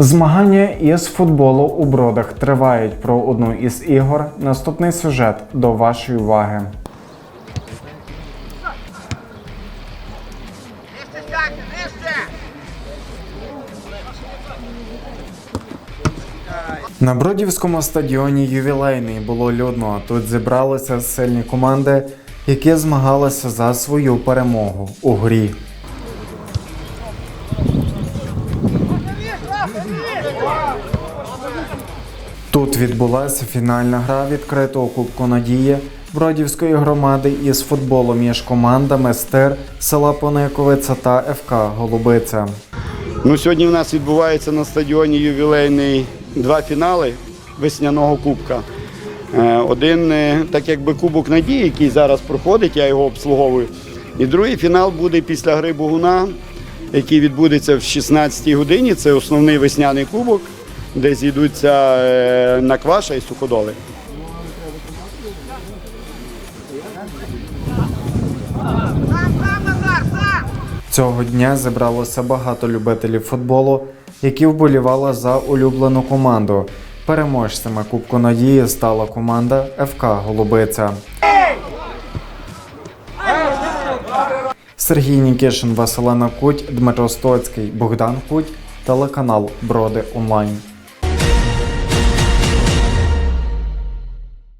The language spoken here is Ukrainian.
Змагання із футболу у бродах тривають про одну із ігор. Наступний сюжет до вашої уваги. На Бродівському стадіоні ювілейний було людно. Тут зібралися сильні команди, які змагалися за свою перемогу у грі. Тут відбулася фінальна гра відкритого Кубку Надії Бродівської громади із футболу між командами Стир, села Пониковиця та ФК Голубиця. Ну, сьогодні в нас відбувається на стадіоні ювілейний два фінали весняного кубка. Е, Один, е, так якби Кубок Надії, який зараз проходить, я його обслуговую. І другий фінал буде після гри Богуна, який відбудеться в 16-й годині. Це основний весняний кубок, де зійдуться е, Накваша і Суходоли. Цього дня зібралося багато любителів футболу, які вболівали за улюблену команду. Переможцями Кубку Надії стала команда ФК Голубиця. Сергій Нікішин, Василена Куть, Дмитро Стоцький, Богдан Куть, телеканал Броди Онлайн.